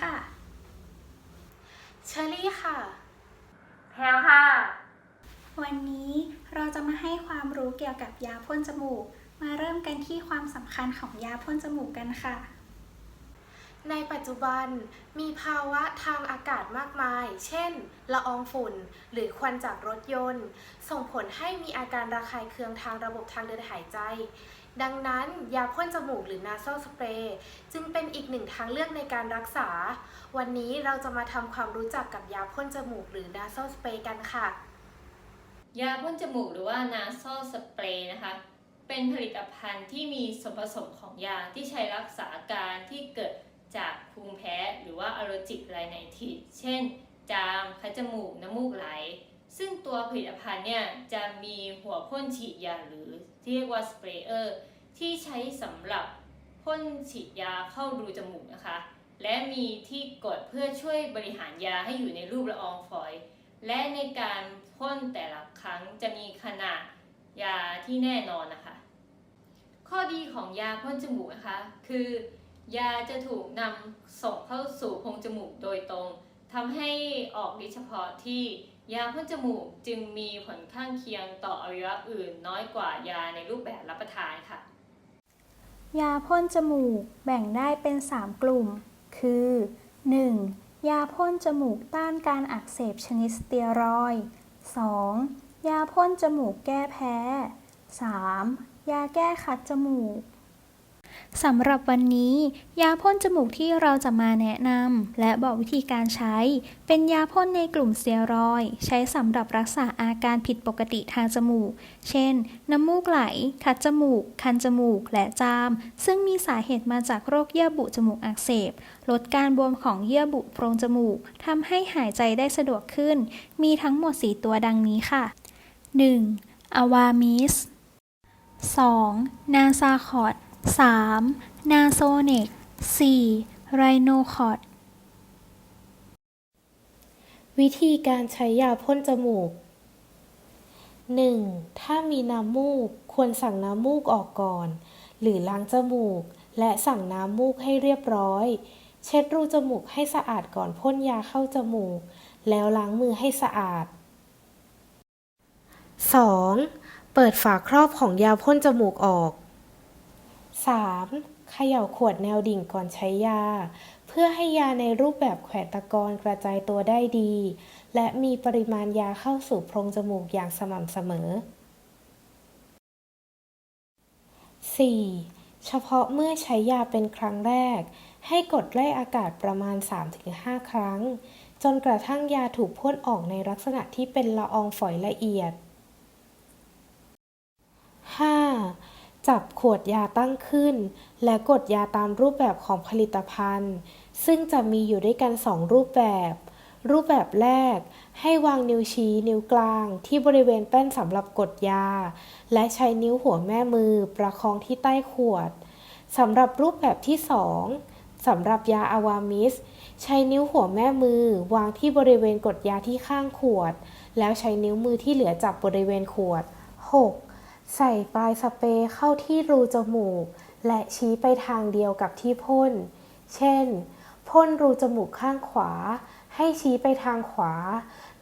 ค่ะ เชอรี่ค่ะ แพลวค่ะ วันนี้เราจะมาให้ความรู้เกี่ยวกับยาพ่นจมูก มาเริ่มกันที่ความสำคัญของยาพ่นจมูกกันค่ะ ในปัจจุบันมีภาวะทางอากาศมากมาย เช่น ละอองฝุ่น หรือควันจากรถยนต์ ส่งผลให้มีอาการระคายเคืองทางระบบทางเดินหายใจ ดังนั้นยาพ่นจมูกหรือ nasal spray จึงเป็นอีกหนึ่งทางเลือกในการรักษา วันนี้เราจะมาทำความรู้จักกับยาพ่นจมูกหรือ nasal spray กันค่ะ ยาพ่นจมูกหรือว่า nasal spray นะคะ เป็นผลิตภัณฑ์ที่มีส่วนผสมของยาที่ใช้รักษาอาการที่เกิดจากภูมิแพ้หรือว่า allergic rhinitis เช่น จาม คัดจมูก น้ำมูกไหล ซึ่งตัวผลิตภัณฑ์เนี่ยจะมีหัวพ่นฉีดยาหรือที่เรียกว่า sprayer ที่ใช้สำหรับพ่นฉีดยาเข้ารูจมูกนะคะ และมีที่กดเพื่อช่วยบริหารยาให้อยู่ในรูปละอองฝอย และในการพ่นแต่ละครั้งจะมีขนาดยาที่แน่นอนนะคะ ข้อดีของยาพ่นจมูกนะคะ คือยาจะถูกนำส่งเข้าสู่โพรงจมูกโดยตรงทำให้ออกฤทธิ์เฉพาะที่ยาพ่นจมูกจึงมีผลข้างเคียงต่ออวัยวะอื่น น้อยกว่ายาในรูปแบบรับประทานค่ะ ยาพ่นจมูกแบ่งได้เป็น 3 กลุ่ม คือ 1. ยาพ่นจมูกต้านการอักเสบชนิดสเตียรอย 2. ยาพ่นจมูกแก้แพ้ 3. ยาแก้คัดจมูก สำหรับวันนี้ ยาพ่นจมูกที่เราจะมาแนะนำและบอกวิธีการใช้ เป็นยาพ่นในกลุ่มเตียรอยด์ใช้สำหรับรักษาอาการผิดปกติทางจมูก เช่น น้ำมูกไหล คัดจมูก คันจมูก และจาม ซึ่งมีสาเหตุมาจากโรคเยื่อบุจมูกอักเสบ ลดการบวมของเยื่อบุโพรงจมูกทำให้หายใจได้สะดวกขึ้น มีทั้งหมด 4 ตัวดังนี้ค่ะ 1. อวามิส 2. นาซาคอด 3. นาโซเนก 4. ไรโนคอดวิธีการใช้ยาพ่นจมูก 1. ถ้ามีน้ำมูก ควรสั่งน้ำมูกออกก่อน หรือล้างจมูก และสั่งน้ำมูกให้เรียบร้อย เช็ดรูจมูกให้สะอาดก่อนพ่นยาเข้าจมูก แล้วล้างมือให้สะอาด 2. เปิดฝาครอบของยาพ่นจมูกออก 3. เขย่าขวดแนวดิ่งก่อนใช้ยา เพื่อให้ยาในรูปแบบแขวนตะกอนกระจายตัวได้ดี และมีปริมาณยาเข้าสู่โพรงจมูกอย่างสม่ำเสมอ 4. เฉพาะเมื่อใช้ยาเป็นครั้งแรก ให้กดไล่อากาศประมาณ 3-5 ครั้ง จนกระทั่งยาถูกพ่นออกในลักษณะที่เป็นละอองฝอยละเอียด จับขวดยาตั้งขึ้น และกดยาตามรูปแบบของผลิตภัณฑ์ ซึ่งจะมีอยู่ด้วยกัน 2 รูปแบบ รูปแบบแรก ให้วางนิ้วชี้นิ้วกลาง ที่บริเวณแป้นสำหรับกดยา และใช้นิ้วหัวแม่มือประคองที่ใต้ขวดสำหรับรูปแบบที่ 2สำหรับยาอาวามิส ใช้นิ้วหัวแม่มือ วางที่บริเวณกดยาที่ข้างขวด แล้วใช้นิ้วมือที่เหลือจับบริเวณขวด 6. ใส่ปลายสเปรย์เข้าที่รูจมูก และชี้ไปทางเดียวกับที่พ่น เช่น พ่นรูจมูกข้างขวา ให้ชี้ไปทางขวา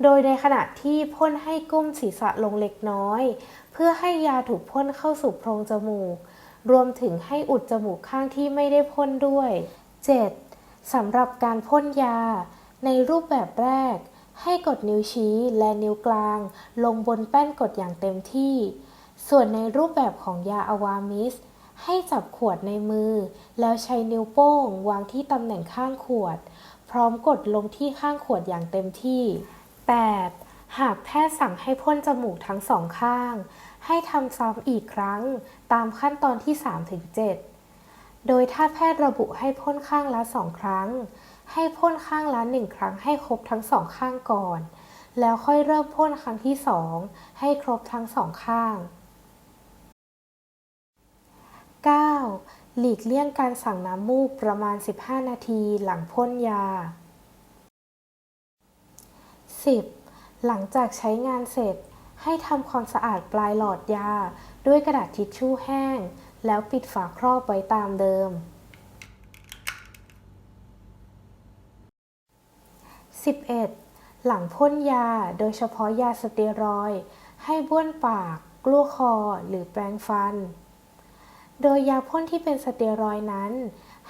โดยในขณะที่พ่นให้ก้มศีรษะลงเล็กน้อย เพื่อให้ยาถูกพ่นเข้าสู่โพรงจมูก รวมถึงให้อุดจมูกข้างที่ไม่ได้พ่นด้วย 7. สำหรับการพ่นยา ในรูปแบบแรก ให้กดนิ้วชี้และนิ้วกลาง ลงบนแป้นกดอย่างเต็มที่ ส่วนในรูปแบบของยาอวามิส ให้จับขวดในมือ แล้วใช้นิ้วโป้ง วางที่ตำแหน่งข้างขวด พร้อมกดลงที่ข้างขวดอย่างเต็มที่ 8. หากแพทย์สั่งให้พ่นจมูกทั้งสองข้าง ให้ทำซ้ำอีกครั้ง ตามขั้นตอนที่ 3-7 โดยถ้าแพทย์ระบุให้พ่นข้างละสองครั้ง ให้พ่นข้างละหนึ่งครั้งให้ครบทั้งสองข้างก่อน แล้วค่อยเริ่มพ่นครั้งที่สองให้ครบทั้งสองข้าง 9. หลีกเลี่ยงการสั่งน้ำมูกประมาณ 15 นาทีหลังพ่นยา 10. หลังจากใช้งานเสร็จ ให้ทำความสะอาดปลายหลอดยา ด้วยกระดาษทิชชู่แห้ง แล้วปิดฝาครอบไว้ตามเดิม 11. หลังพ่นยาโดยเฉพาะยาสเตียรอยให้บ้วนปาก กลั้วคอ หรือแปรงฟัน โดยยาพ่นที่เป็นสเตียรอยนั้น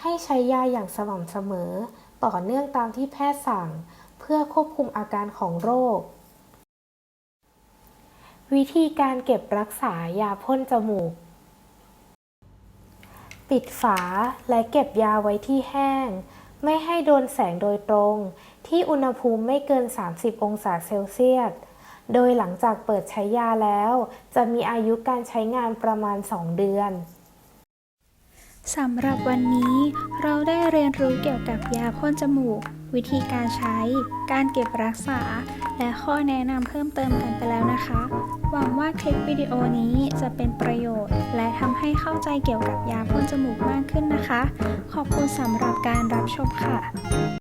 ให้ใช้ยาอย่างสม่ำเสมอ ต่อเนื่องตามที่แพทย์สั่ง เพื่อควบคุมอาการของโรค วิธีการเก็บรักษายาพ่นจมูก ปิดฝาและเก็บยาไว้ที่แห้ง ไม่ให้โดนแสงโดยตรง ที่อุณหภูมิไม่เกิน 30 องศาเซลเซียสโดยหลังจากเปิดใช้ยาแล้ว จะมีอายุการใช้งานประมาณ 2 เดือน สำหรับวันนี้เราได้เรียนรู้เกี่ยวกับยาพ่นจมูก วิธีการใช้ การเก็บรักษา และข้อแนะนำเพิ่มเติมกันไปแล้วนะคะ หวังว่าคลิปวิดีโอนี้จะเป็นประโยชน์ และทำให้เข้าใจเกี่ยวกับยาพ่นจมูกมากขึ้นนะคะ ขอบคุณสำหรับการรับชมค่ะ